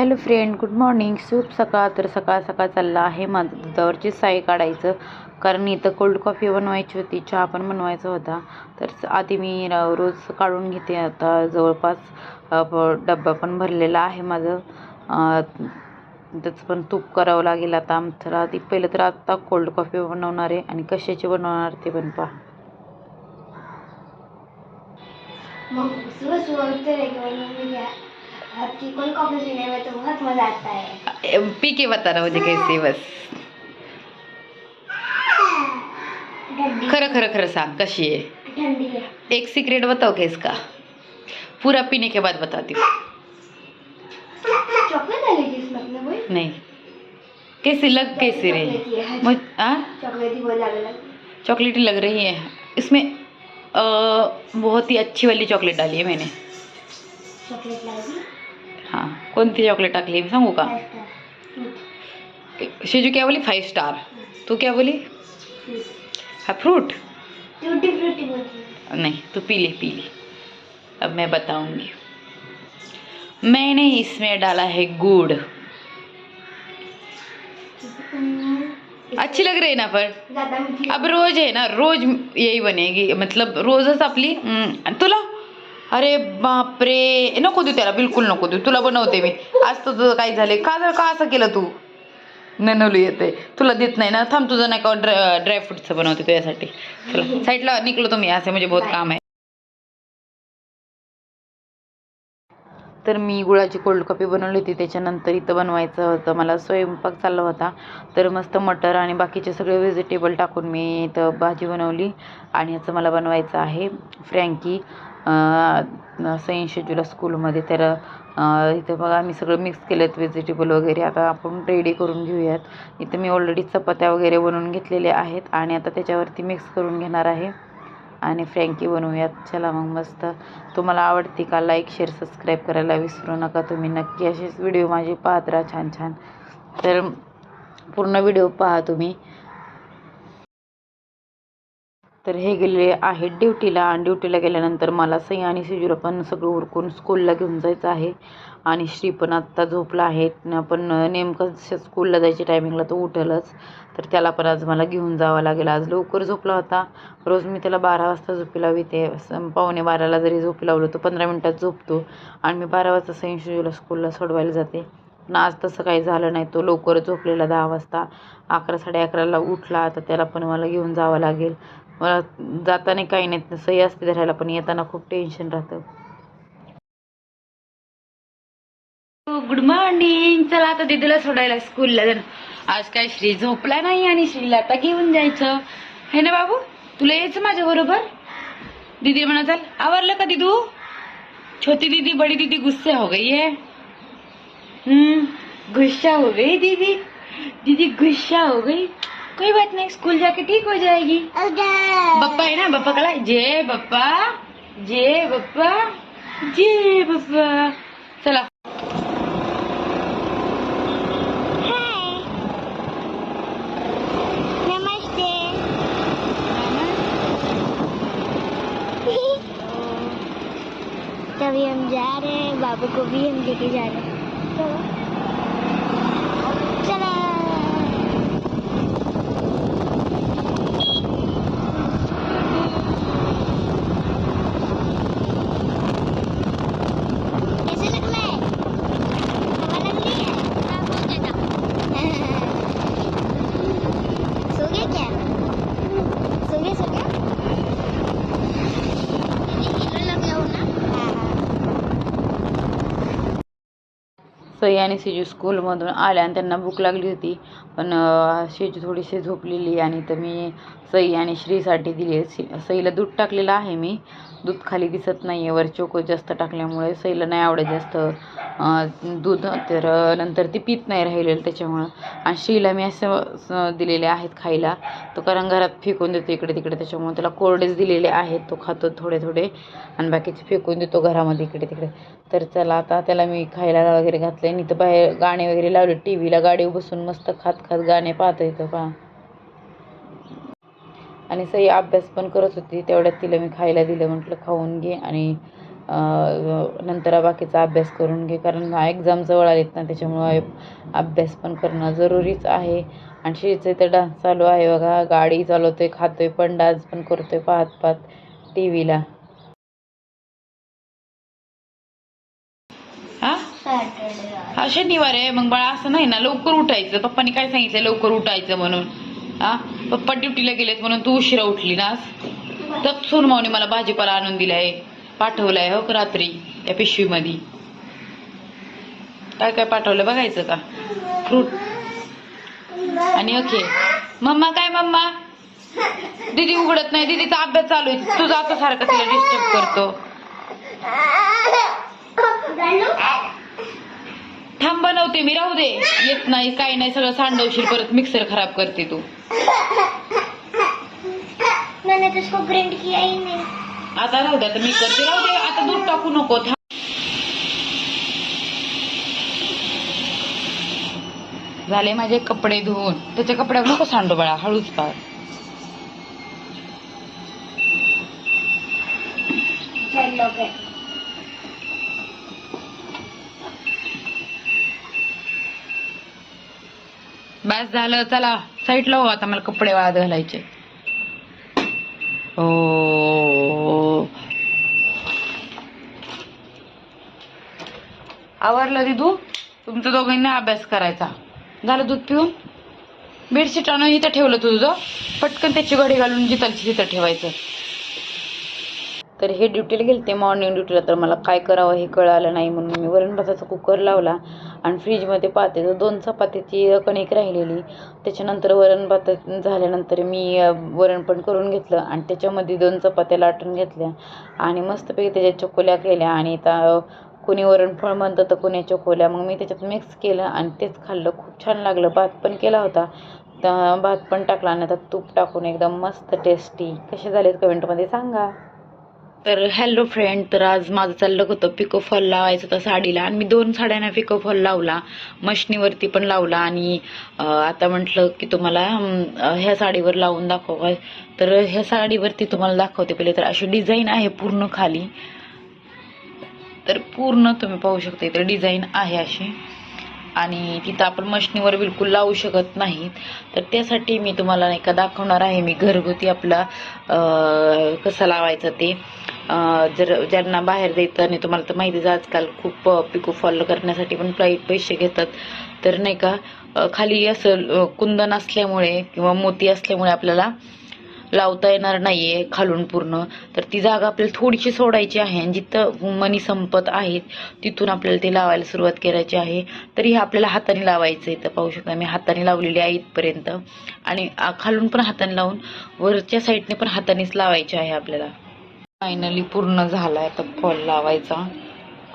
Hello friend good morning. शुभ सकाळ. तर सकाळ सकाळ चालला आहे माझं. दुधावरची साई काढायचं. कारण इथं कोल्ड कॉफी बनवायची होती चहा पण बनवायचा होता. तर आधी मी रोज काढून घेते. आता जवळपास डबा डब्बा पण भरलेला आहे माझं. त्याचं पण तूप करावं लागेल आता. तर आधी पहिलं तर आत्ता कोल्ड कॉफी बनवणार आहे. आणि कशाची बनवणार ते पण पहा. मग के कोल्ड कॉफ़ी पीने में तो बहुत मज़ा आता है। पी के बता रहा मुझे कैसे बस। खरं खरं खरं सांग कशी है। एक सीक्रेट बताओ क्या इसका? पूरा पीने के बाद बताती हूँ चॉकलेट डालेगी इसमें अपने कोई? नहीं। कैसी लग कैसी रही? चॉकलेटी है मुझ हाँ चॉकलेटी चॉकलेटी लग रही है। इसमें अ, बहुत ही अच्छी वाली चॉकलेट डाली है मैंने। चॉकलेट हाँ कोणती चॉकलेट टाकली सांगू का? स्टार क्या बोली? फाइव स्टार तू क्या बोली? हाँ फ्रूट नहीं तू पी ले पी ले अब मैं बताऊँगी। मैंने इसमें डाला है गुड़। अच्छी लग रही है ना पर? अब रोज है ना रोज यही बनेगी मतलब रोजच आपली हम्म, तुला? अरे बापरे. नको देऊ त्याला बिलकुल नको देऊ. तुला बनवते मी. आज तर तुझं काय झाले का जर का असं केलं तू? ननवलं येते. तुला देत नाही ना. थांब तुझं नाही का ड्रायफ्रूटचं बनवते तुझ्यासाठी. चला साईडला निघलो तुम्ही. असे म्हणजे बहुत काम आहे. तर मी गुळाची कोल्ड कॉफी बनवली होती. त्याच्यानंतर इथं बनवायचं होतं. मला स्वयंपाक चालला होता. तर मस्त मटर आणि बाकीचे सगळे व्हेजिटेबल टाकून मी इथं भाजी बनवली. आणि ह्याचं मला बनवायचं आहे. फ्रँकी सैन जुला स्कूलमध्ये तर इथं बघा आम्ही सगळं मिक्स केलं व्हेजिटेबल वगैरे. आता आपण रेडी करून घेऊयात. इथं मी ऑलरेडी चपात्या वगैरे बनवून घेतलेल्या आहेत आणि आता त्याच्यावरती मिक्स करून घेणार आहे. आणि फ्रँकी बनवूयात. चला मग मस्त. तुम्हाला आवडते का लाईक शेअर सबस्क्राईब करायला विसरू नका तुम्ही. नक्की असेच व्हिडिओ माझे पाहत राहा छान छान. तर पूर्ण व्हिडिओ पहा तुम्ही. तर हे गेलेले आहेत ड्युटीला. आणि ड्युटीला गेल्यानंतर मला सई आणि सिजूला पण सगळं उरकून स्कूलला घेऊन जायचं आहे. आणि श्री पण आत्ता झोपला आहे. पण नेमकं स्कूलला जायच्या टायमिंगला तो उठलच. तर त्याला पण आज मला घेऊन जावं लागेल. आज लवकर झोपला होता. रोज मी त्याला बारा वाजता झोपी लावते स- पावणे बाराला जरी झोपी लावलं तो पंधरा मिनटात झोपतो. आणि मी बारा वाजता सई शिजूला स्कूलला सोडवायला जाते. पण आज तसं काही झालं नाही. तो लवकर झोपलेला दहा वाजता. अकरा साडे अकराला उठला. तर त्याला पण मला घेऊन जावं लागेल. मला जाताना काही नाही सही असते धरायला पण येताना खूप टेन्शन राहतं. गुड मॉर्निंग चला आता दीदीला सोडायला स्कूलला जण आज काय श्री झोपला नाही आणि श्रीला आता घेऊन जायचं. है ना बाबू? तुला यायचं माझ्या बरोबर? दीदी म्हणा चल आवरलं का दिदू? छोटी दीदी बड़ी दीदी गुस्से हो गई है. हम्म गुस्सा हो गई दीदी. दीदी गुस्सा हो गई. कोई बात नहीं स्कूल जाके ठीक हो जाएगी। बप्पा है ना बप्पा कला जय बप्पा जय बप्पा जय बप्पा। चला। नमस्ते तभी हम जा रहे हैं बाबू को भी हम लेके जा रहे हैं। तो सई आणि सिजू स्कूलमधून आल्या आणि त्यांना भूक लागली होती. पण अं, शेजू थोडीशी झोपलेली आणि तर मी सई आणि श्रीसाठी दिली सईला दूध टाकलेलं आहे मी. दूध खाली दिसत नाही आहे वर चोको जास्त टाकल्यामुळे सईला नाही आवडत जास्त. दूध तर नंतर ती पित नाही राहिलेलं त्याच्यामुळं. आणि श्रीला मी असं दिलेले आहेत खायला. तो कारण घरात फेकून देतो इकडे तिकडे त्याच्यामुळे त्याला कोरडेच दिलेले आहेत. तो खातो थोडे थोडे आणि बाकीचे फेकून देतो घरामध्ये इकडे तिकडे. तर चला आता त्याला मी खायला वगैरे घातलं आणि तर बाहेर गाणे वगैरे लावले. टी व्हीला गाडीवर बसून मस्त खात खात गाणे पाहत येतं पहा. आणि सई अभ्यास पण करत होती. तेवढ्यात तिला मी खायला दिलं. म्हटलं खाऊन घे आणि नंतर बाकीचा अभ्यास करून घे. कारण एक्झाम जवळ आलेत ना त्याच्यामुळं अभ्यास पण करणं जरुरीच आहे. आणि श्रीचं तर डान्स चालू आहे बघा. गाडी चालवतोय खातोय पण डान्स पण करतोय पाहत पाहत टी व्हीला हा? शनिवार आहे. मग बाळा असं नाही ना लवकर उठायचं. पप्पानी काय सांगितलं लवकर उठायचं म्हणून. हा? पप्पा ड्युटीला गेलेत म्हणून तू उशिरा उठली ना तर सोनमावने मला भाजीपाला आणून दिला आहे पाठवलं आहे हो रात्री त्या पिशवीमध्ये? काय काय पाठवलं बघायचं का? फ्रूट आणि ओके. मम्मा काय मम्मा? दीदी उघडत नाही. दीदीचा अभ्यास चालू आहे. तुझा आता सारखं तिला डिस्टर्ब करतो. थांब बनवते मी राहू दे. येत नाही काही नाही. सगळं सांडवशील परत मिक्सर खराब करते तू. मैंने तो इसको किया ही नहीं. आता राहू द्या आता मी करते. राहू दे आता दूध टाकू नको. झाले माझे कपडे धुवून. त्याच्या कपड्यावर नको सांडू बाळा हळूच पाळ. बस झालं चला. साईडला हो आता मला कपडे वाळत घालायचे. ओ आवरलं दिदू तुमच्या दोघांनी अभ्यास करायचा. झालं दूध पिऊन? बेडशीट आणून इथं ठेवलं तुझं? पटकन त्याची घडी घालून जिथलची तिथं ठेवायचं. तर हे ड्युटीला गेले ते मॉर्निंग ड्युटीला तर मला काय करावं हे कळालं नाही म्हणून मी वरण भाताचा कुकर लावला आणि फ्रीजमध्ये पाहते तर दोन चपातीची कणिक राहिलेली. त्याच्यानंतर वरण भात झाल्यानंतर मी वरण पण करून घेतलं आणि त्याच्यामध्ये दोन चपात्या लाटून घेतल्या. आणि मस्तपैकी त्याच्या चकोल्या केल्या आणि त्या कोणी वरणफळ म्हणतं तर कोणी चकोल्या मग मी त्याच्यात मिक्स केलं आणि तेच खाल्लं. खूप छान लागलं. भात पण केला होता. तर भात पण टाकला आणि आता तूप टाकून एकदम मस्त टेस्टी कसे झालेत कमेंटमध्ये सांगा. तर हॅलो फ्रेंड तर आज माझं चाललं होतं पिको फॉल लावायचं होतं साडीला आणि मी दोन साड्यांना पिको फॉल लावला. मशनीवरती पण लावला आणि आता म्हटलं की तुम्हाला ह्या साडीवर लावून दाखवा तर ह्या साडीवरती तुम्हाला दाखवते. पहिले तर अशी डिझाईन आहे पूर्ण खाली. तर पूर्ण तुम्ही पाहू शकता इथे डिझाईन आहे अशी. आणि तिथं आपण मशनीवर बिलकुल लावू शकत नाही तर त्यासाठी मी तुम्हाला नाही का दाखवणार आहे. मी घरगुती आपला कसा कसं लावायचं ते. जर ज्यांना बाहेर द्यायचं आणि तुम्हाला तर माहितीच आजकाल खूप पिको फॉल करण्यासाठी पण पै पैसे घेतात. तर नाही का खाली असं कुंदन असल्यामुळे किंवा मोती असल्यामुळे आपल्याला लावता येणार नाहीये खालून पूर्ण. तर ती जागा आपल्याला थोडीशी सोडायची आहे आणि जिथं मनी संपत आहेत तिथून आपल्याला ते लावायला सुरुवात करायची आहे. तरी हे आपल्याला हाताने लावायचं आहे तर पाहू शकता मी. हाताने लावलेली आहे इथपर्यंत. आणि खालून पण हाताने लावून वरच्या साईडने पण हातानेच लावायचे आहे आपल्याला. फायनली पूर्ण झालाय आता फॉल लावायचा.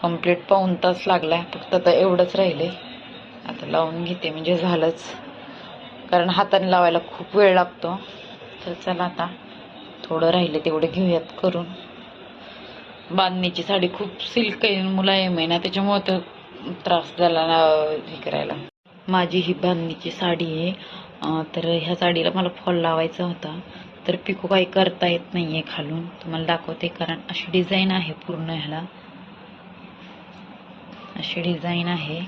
कंप्लीट पाऊन तास लागलाय. फक्त आता एवढंच राहिले आता लावून घेते म्हणजे झालंच. कारण हाताने लावायला खूप वेळ लागतो. तर चला आता थोडं राहिलं तेवढं घेऊयात करून. बांधणीची साडी खूप सिल्क आहे मुलायम आहे ना त्याच्यामुळं तर त्रास झाला ना हे करायला. माझी ही बांधणीची साडी आहे. तर ह्या साडीला मला फॉल लावायचा होता. तर पिको काही करता येत नाही आहे खालून. तुम्हाला दाखवते कारण अशी डिझाईन आहे पूर्ण ह्याला. अशी डिझाईन आहे.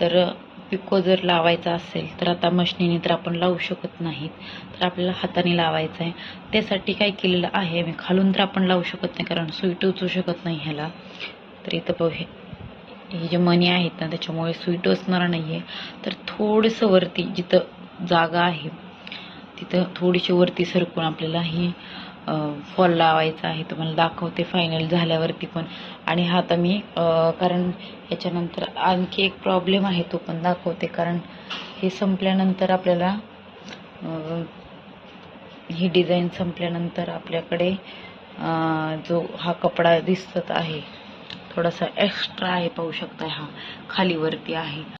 तर पिको जर लावायचा असेल तर आता मशनीने तर आपण लावू शकत नाहीत. तर आपल्याला हाताने लावायचं आहे त्यासाठी काय केलेलं आहे मी खालून तर आपण लावू शकत नाही कारण सुई टोचू शकत नाही ह्याला. तर इथं बघ हे हे जे मणी आहेत ना त्याच्यामुळे सुई टोचणार नाही आहे तर थोडंसं वरती जिथं जागा आहे तिथं थोडीशी वरती सरकून आपल्याला ही फॉल लावायचा आहे तुम्हाला दाखवते फायनल झाल्यावरती पण. आणि हा आता मी कारण याच्यानंतर आणखी एक प्रॉब्लेम आहे तो पण दाखवते. कारण हे संपल्यानंतर आपल्याला ही डिझाईन संपल्यानंतर आपल्याकडे जो हा कपडा दिसत आहे थोडासा एक्स्ट्रा आहे पाहू शकता हा खालीवरती आहे.